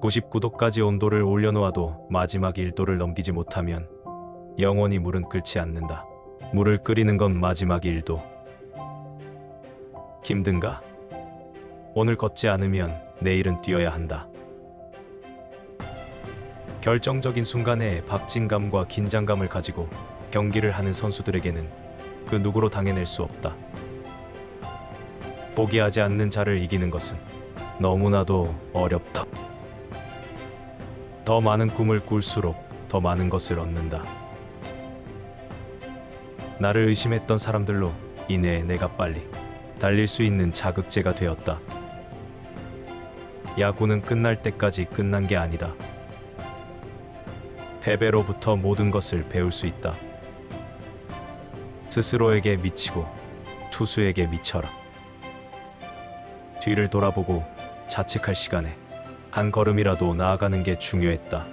99도까지 온도를 올려놓아도 마지막 1도를 넘기지 못하면 영원히 물은 끓지 않는다. 물을 끓이는 건 마지막 1도. 힘든가? 오늘 걷지 않으면 내일은 뛰어야 한다. 결정적인 순간에 박진감과 긴장감을 가지고 경기를 하는 선수들에게는 그 누구로 당해낼 수 없다. 포기하지 않는 자를 이기는 것은 너무나도 어렵다. 더 많은 꿈을 꿀수록 더 많은 것을 얻는다. 나를 의심했던 사람들로 인해 내가 빨리 달릴 수 있는 자극제가 되었다. 야구는 끝날 때까지 끝난 게 아니다. 패배로부터 모든 것을 배울 수 있다. 스스로에게 미치고 투수에게 미쳐라. 뒤를 돌아보고 자책할 시간에 한 걸음이라도 나아가는 게 중요했다.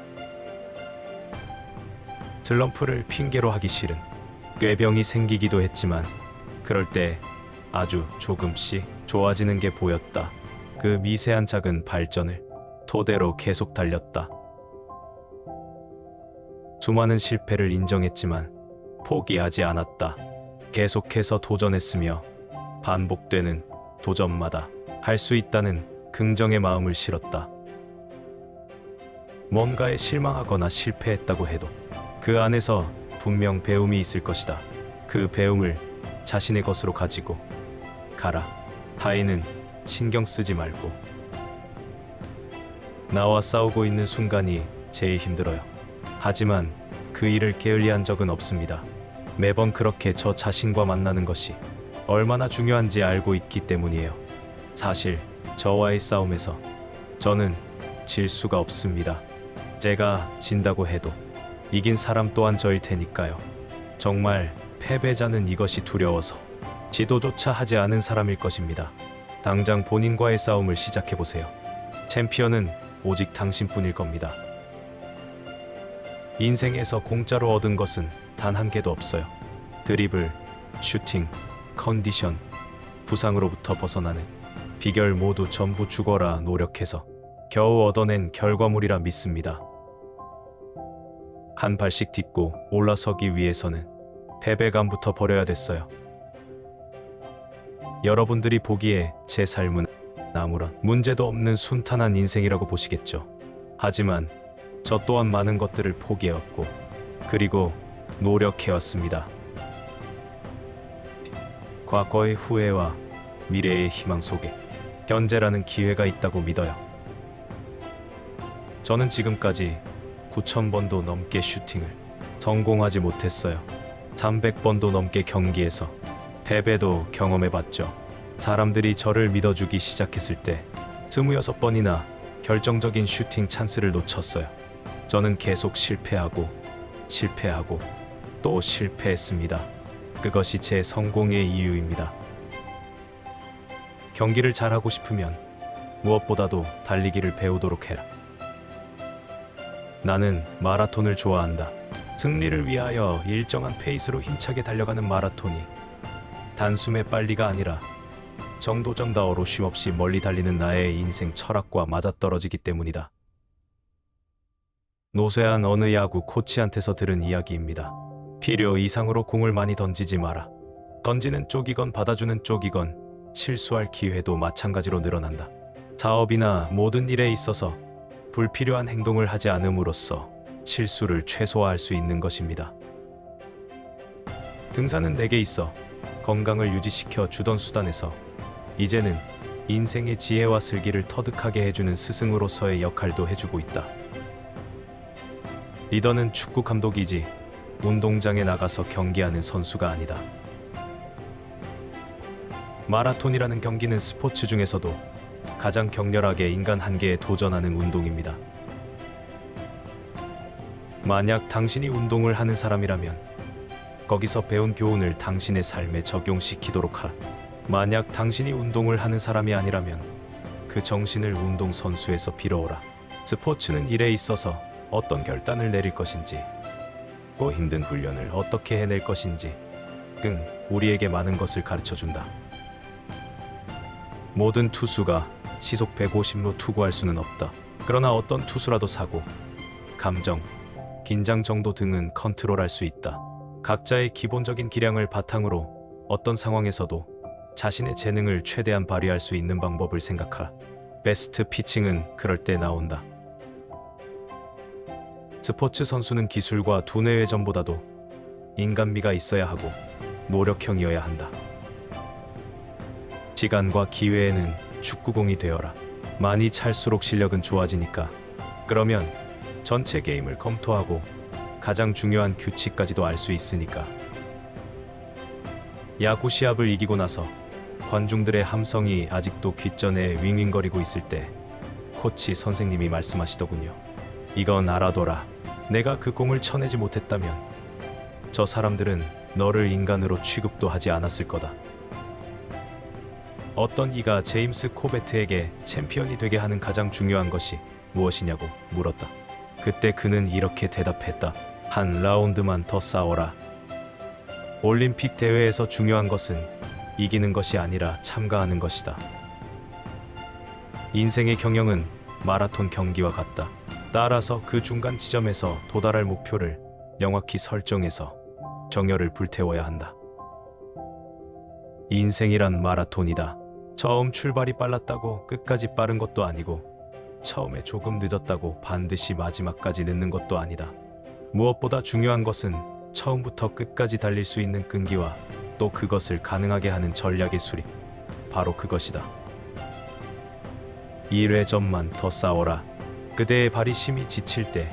슬럼프를 핑계로 하기 싫은 꾀병이 생기기도 했지만 그럴 때 아주 조금씩 좋아지는 게 보였다. 그 미세한 작은 발전을 토대로 계속 달렸다. 수많은 실패를 인정했지만 포기하지 않았다. 계속해서 도전했으며 반복되는 도전마다 할 수 있다는 긍정의 마음을 실었다. 뭔가에 실망하거나 실패했다고 해도 그 안에서 분명 배움이 있을 것이다. 그 배움을 자신의 것으로 가지고 가라. 타인은 신경 쓰지 말고 나와 싸우고 있는 순간이 제일 힘들어요. 하지만 그 일을 게을리한 적은 없습니다. 매번 그렇게 저 자신과 만나는 것이 얼마나 중요한지 알고 있기 때문이에요. 사실 저와의 싸움에서 저는 질 수가 없습니다. 제가 진다고 해도 이긴 사람 또한 저일 테니까요. 정말 패배자는 이것이 두려워서 지도조차 하지 않은 사람일 것입니다. 당장 본인과의 싸움을 시작해 보세요. 챔피언은 오직 당신뿐일 겁니다. 인생에서 공짜로 얻은 것은 단 한 개도 없어요. 드리블, 슈팅, 컨디션, 부상으로부터 벗어나는 비결 모두 전부 죽어라 노력해서 겨우 얻어낸 결과물이라 믿습니다. 한 발씩 딛고 올라서기 위해서는 패배감부터 버려야 됐어요. 여러분들이 보기에 제 삶은 아무런 문제도 없는 순탄한 인생이라고 보시겠죠. 하지만 저 또한 많은 것들을 포기해왔고 그리고 노력해왔습니다. 과거의 후회와 미래의 희망 속에 현재라는 기회가 있다고 믿어요. 저는 지금까지 9,000번도 넘게 슈팅을 성공하지 못했어요. 300번도 넘게 경기에서 패배도 경험해봤죠. 사람들이 저를 믿어주기 시작했을 때 26번이나 결정적인 슈팅 찬스를 놓쳤어요. 저는 계속 실패하고 실패하고 또 실패했습니다. 그것이 제 성공의 이유입니다. 경기를 잘하고 싶으면 무엇보다도 달리기를 배우도록 해라. 나는 마라톤을 좋아한다. 승리를 위하여 일정한 페이스로 힘차게 달려가는 마라톤이 단숨에 빨리가 아니라 정도정다어로 쉼없이 멀리 달리는 나의 인생 철학과 맞아떨어지기 때문이다. 노쇠한 어느 야구 코치한테서 들은 이야기입니다. 필요 이상으로 공을 많이 던지지 마라. 던지는 쪽이건 받아주는 쪽이건 실수할 기회도 마찬가지로 늘어난다. 사업이나 모든 일에 있어서 불필요한 행동을 하지 않음으로써 실수를 최소화할 수 있는 것입니다. 등산은 내게 있어 건강을 유지시켜 주던 수단에서 이제는 인생의 지혜와 슬기를 터득하게 해주는 스승으로서의 역할도 해주고 있다. 리더는 축구 감독이지 운동장에 나가서 경기하는 선수가 아니다. 마라톤이라는 경기는 스포츠 중에서도 가장 격렬하게 인간 한계에 도전하는 운동입니다. 만약 당신이 운동을 하는 사람이라면 거기서 배운 교훈을 당신의 삶에 적용시키도록 하라. 만약 당신이 운동을 하는 사람이 아니라면 그 정신을 운동선수에서 빌어오라. 스포츠는 일에 있어서 어떤 결단을 내릴 것인지, 또 힘든 훈련을 어떻게 해낼 것인지 등 우리에게 많은 것을 가르쳐 준다. 모든 투수가 시속 150로 투구할 수는 없다. 그러나 어떤 투수라도 사고, 감정, 긴장 정도 등은 컨트롤할 수 있다. 각자의 기본적인 기량을 바탕으로 어떤 상황에서도 자신의 재능을 최대한 발휘할 수 있는 방법을 생각하라. 베스트 피칭은 그럴 때 나온다. 스포츠 선수는 기술과 두뇌 회전보다도 인간미가 있어야 하고 노력형이어야 한다. 시간과 기회에는 축구공이 되어라. 많이 찰수록 실력은 좋아지니까. 그러면 전체 게임을 검토하고 가장 중요한 규칙까지도 알 수 있으니까. 야구 시합을 이기고 나서 관중들의 함성이 아직도 귓전에 윙윙거리고 있을 때 코치 선생님이 말씀하시더군요. 이건 알아둬라. 내가 그 공을 쳐내지 못했다면 저 사람들은 너를 인간으로 취급도 하지 않았을 거다. 어떤 이가 제임스 코베트에게 챔피언이 되게 하는 가장 중요한 것이 무엇이냐고 물었다. 그때 그는 이렇게 대답했다. 한 라운드만 더 싸워라. 올림픽 대회에서 중요한 것은 이기는 것이 아니라 참가하는 것이다. 인생의 경영은 마라톤 경기와 같다. 따라서 그 중간 지점에서 도달할 목표를 명확히 설정해서 정열을 불태워야 한다. 인생이란 마라톤이다. 처음 출발이 빨랐다고 끝까지 빠른 것도 아니고 처음에 조금 늦었다고 반드시 마지막까지 늦는 것도 아니다. 무엇보다 중요한 것은 처음부터 끝까지 달릴 수 있는 끈기와 또 그것을 가능하게 하는 전략의 수립. 바로 그것이다. 1회전만 더 싸워라. 그대의 발이 심히 지칠 때,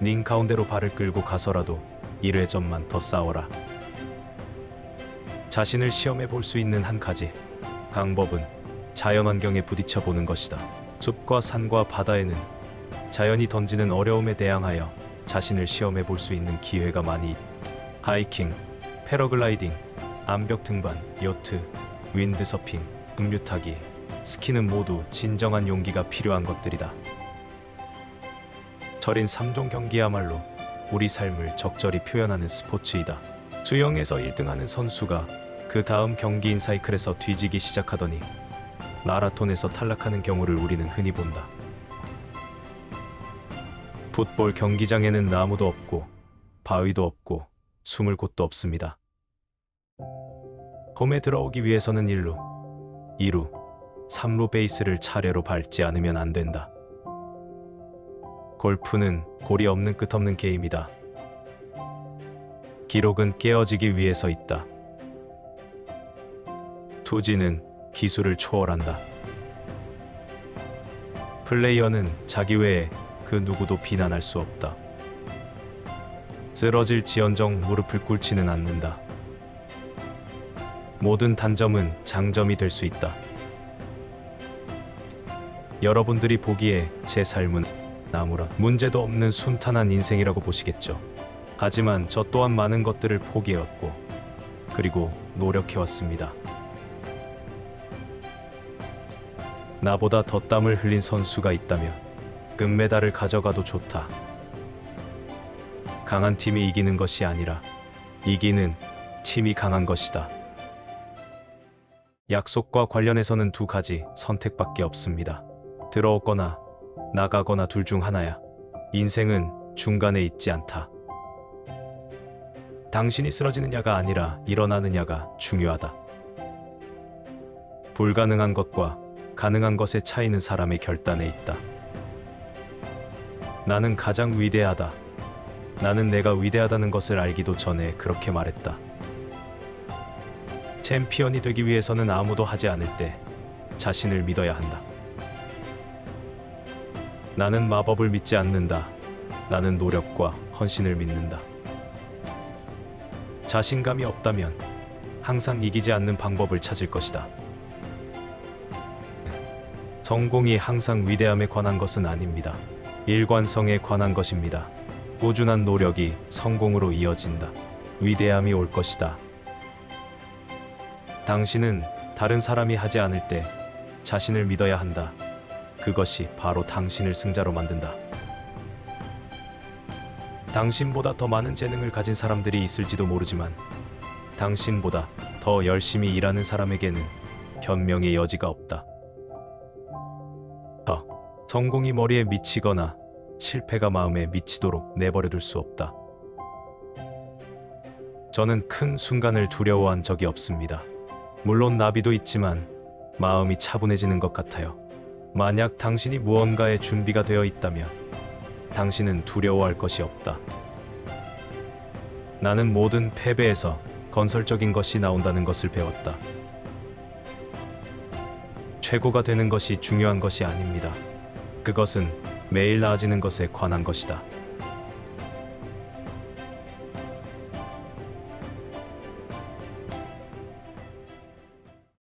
링 가운데로 발을 끌고 가서라도 1회전만 더 싸워라. 자신을 시험해 볼 수 있는 한 가지 방법은 자연환경에 부딪혀 보는 것이다. 숲과 산과 바다에는 자연이 던지는 어려움에 대항하여 자신을 시험해 볼 수 있는 기회가 많이 있다. 하이킹, 패러글라이딩, 암벽 등반, 요트, 윈드서핑, 급류 타기, 스키는 모두 진정한 용기가 필요한 것들이다. 절인 3종 경기야말로 우리 삶을 적절히 표현하는 스포츠이다. 수영에서 1등하는 선수가 그 다음 경기인 사이클에서 뒤지기 시작하더니 마라톤에서 탈락하는 경우를 우리는 흔히 본다. 풋볼 경기장에는 나무도 없고 바위도 없고 숨을 곳도 없습니다. 홈에 들어오기 위해서는 1루, 2루, 3루 베이스를 차례로 밟지 않으면 안 된다. 골프는 골이 없는 끝없는 게임이다. 기록은 깨어지기 위해서 있다. 투지는 기술을 초월한다. 플레이어는 자기 외에 그 누구도 비난할 수 없다. 쓰러질 지언정 무릎을 꿇지는 않는다. 모든 단점은 장점이 될 수 있다. 여러분들이 보기에 제 삶은 아무런 문제도 없는 순탄한 인생이라고 보시겠죠. 하지만 저 또한 많은 것들을 포기해왔고, 그리고 노력해왔습니다. 나보다 더 땀을 흘린 선수가 있다면 금메달을 가져가도 좋다. 강한 팀이 이기는 것이 아니라 이기는 팀이 강한 것이다. 약속과 관련해서는 두 가지 선택밖에 없습니다. 들어오거나 나가거나 둘 중 하나야. 인생은 중간에 있지 않다. 당신이 쓰러지느냐가 아니라 일어나느냐가 중요하다. 불가능한 것과 가능한 것의 차이는 사람의 결단에 있다. 나는 가장 위대하다. 나는 내가 위대하다는 것을 알기도 전에 그렇게 말했다. 챔피언이 되기 위해서는 아무도 하지 않을 때 자신을 믿어야 한다. 나는 마법을 믿지 않는다. 나는 노력과 헌신을 믿는다. 자신감이 없다면 항상 이기지 않는 방법을 찾을 것이다. 성공이 항상 위대함에 관한 것은 아닙니다. 일관성에 관한 것입니다. 꾸준한 노력이 성공으로 이어진다. 위대함이 올 것이다. 당신은 다른 사람이 하지 않을 때 자신을 믿어야 한다. 그것이 바로 당신을 승자로 만든다. 당신보다 더 많은 재능을 가진 사람들이 있을지도 모르지만 당신보다 더 열심히 일하는 사람에게는 변명의 여지가 없다. 더 성공이 머리에 미치거나 실패가 마음에 미치도록 내버려 둘 수 없다. 저는 큰 순간을 두려워한 적이 없습니다. 물론 나비도 있지만 마음이 차분해지는 것 같아요. 만약 당신이 무언가에 준비가 되어 있다면 당신은 두려워할 것이 없다. 나는 모든 패배에서 건설적인 것이 나온다는 것을 배웠다. 최고가 되는 것이 중요한 것이 아닙니다. 그것은 매일 나아지는 것에 관한 것이다.